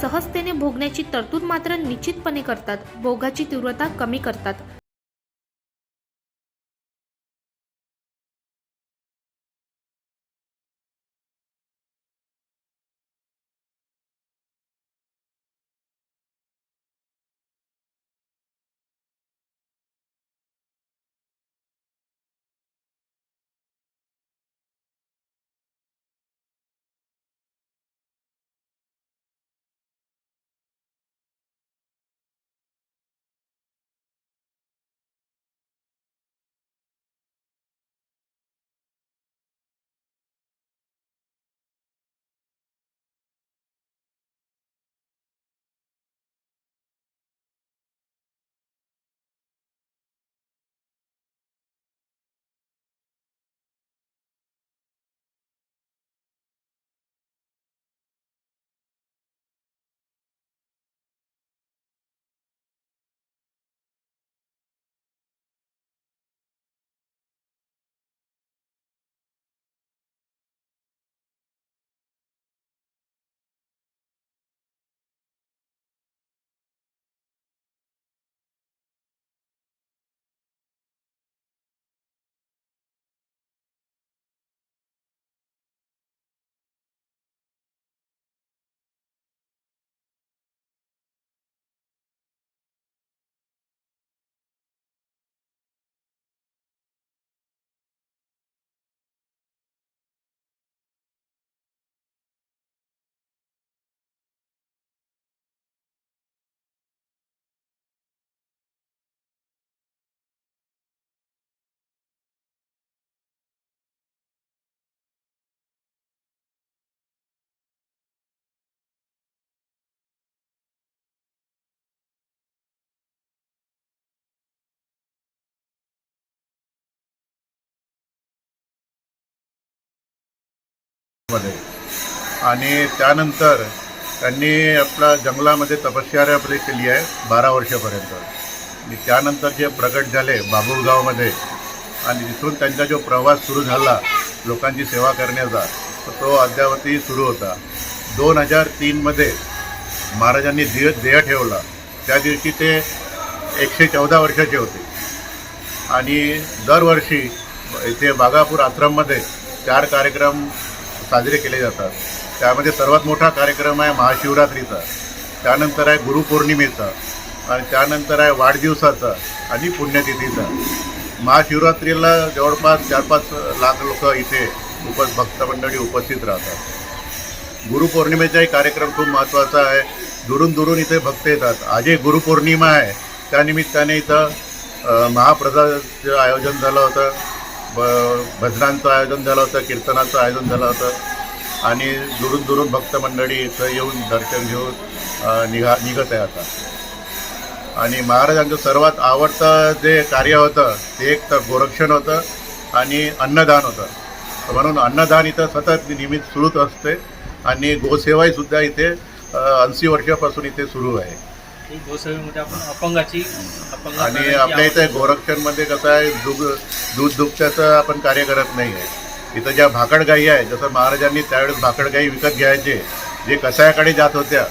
सहजतेने भोगण्याची तरतूद मात्र निश्चितपणे करतात. भोगाची तीव्रता कमी करतात. मध्ये. आणि त्यानंतर त्यांनी आपला जंगलामध्ये तपश्चर्या केली आहे बारा वर्षापर्यंत. आणि त्यानंतर जे प्रगट झाले बाबुळगावमध्ये आणि तिथून त्यांचा जो प्रवास सुरू झाला लोकांची सेवा करण्याचा तो अद्यावधी सुरू होता. दोन हजार तीनमध्ये महाराजांनी देह ध्येय ठेवला. त्या दिवशी ते एकशे चौदा वर्षाचे होते. आणि दरवर्षी इथे बागापूर आश्रममध्ये चार कार्यक्रम साजरे केले जातात. त्यामध्ये सर्वात मोठा कार्यक्रम आहे महाशिवरात्रीचा. त्यानंतर आहे गुरुपौर्णिमेचा आणि त्यानंतर आहे वाढदिवसाचा आणि पुण्यतिथीचा. महाशिवरात्रीला जवळपास चार पाच लाख लोक इथे उपस भक्तमंडळी उपस्थित राहतात. गुरुपौर्णिमेचाही कार्यक्रम खूप महत्त्वाचा आहे. दुरून दुरून इथे भक्त येतात. आजही गुरुपौर्णिमा आहे. त्यानिमित्ताने इथं अ, महाप्रसादाचं आयोजन झालं होतं. ब भजनांचं आयोजन झालं होतं कीर्तनाचं आयोजन झालं होतं. आणि दुरून दुरून भक्त मंडळी इथं येऊन दर्शन घेऊन निघा निघत आहे आता. आणि महाराजांचं सर्वात आवडतं जे कार्य होतं ते एक तर गोरक्षण होतं आणि अन्नदान होतं. म्हणून अन्नदान इथं सतत नियमित सुरूच असते आणि गोसेवाही सुद्धा इथे ऐंशी वर्षापासून इथे सुरू आहे. ही गोसेवेमध्ये आपण अपंगाची अपंग आणि आपल्या इथे गोरक्षणमध्ये कसं आहे दूध दूध दुभत्याचं आपण कार्य करत नाही आहे. इथं ज्या भाकड गायी आहे जसं महाराजांनी त्यावेळेस भाकड गायी विकत घ्यायचे जे कसायाकडे जात होत्या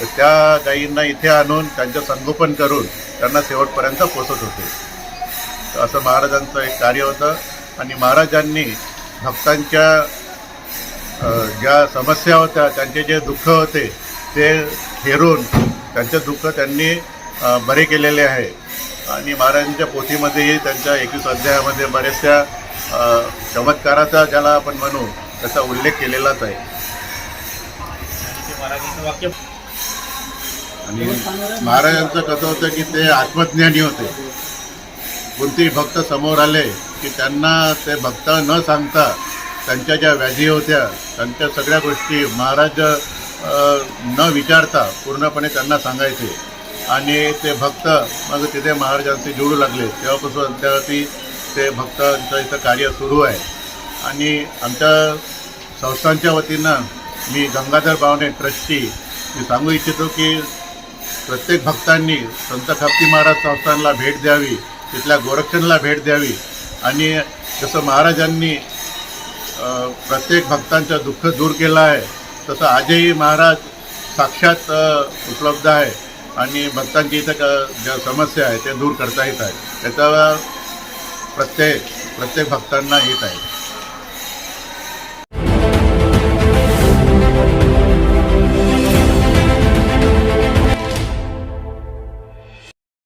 तर त्या गायींना इथे आणून त्यांचं संगोपन करून त्यांना शेवटपर्यंत पोचत होते. तर असं महाराजांचं एक कार्य होतं. आणि महाराजांनी भक्तांच्या ज्या समस्या होत्या त्यांचे जे दुःख होते ते हेरून त्यांचं दुःख त्यांनी बरे केलेले आहे. आणि महाराजांच्या पोथीमध्येही त्यांच्या एकवीस अध्यायामध्ये बऱ्याचशा चमत्काराचा ज्याला आपण म्हणू त्याचा उल्लेख केलेलाच आहे. आणि महाराजांचं कसं होतं की ते आत्मज्ञानी होते. कोणतेही भक्त समोर आले की त्यांना ते भक्त न सांगता त्यांच्या ज्या व्याधी होत्या त्यांच्या सगळ्या गोष्टी महाराज न विचारता पूर्णपणे त्यांना सांगायचे. आणि ते भक्त मग तिथे महाराजांशी जोडू लागले. तेव्हापासून अद्यावधी ते भक्तांचं इथं कार्य सुरू आहे. आणि आमच्या संस्थांच्या वतीनं मी गंगाधर बावणे ट्रस्टी मी सांगू इच्छितो की प्रत्येक भक्तांनी संत खापती महाराज संस्थानला भेट द्यावी तिथल्या गोरक्षणला भेट द्यावी. आणि जसं महाराजांनी प्रत्येक भक्तांचं दुःख दूर केलं आहे तसं आजही महाराज साक्षात उपलब्ध आहे आणि भक्तांची इथं क- ज्या समस्या आहे त्या दूर करता येत आहेत. त्याचा प्रत्येक प्रत्येक भक्तांना येत आहे.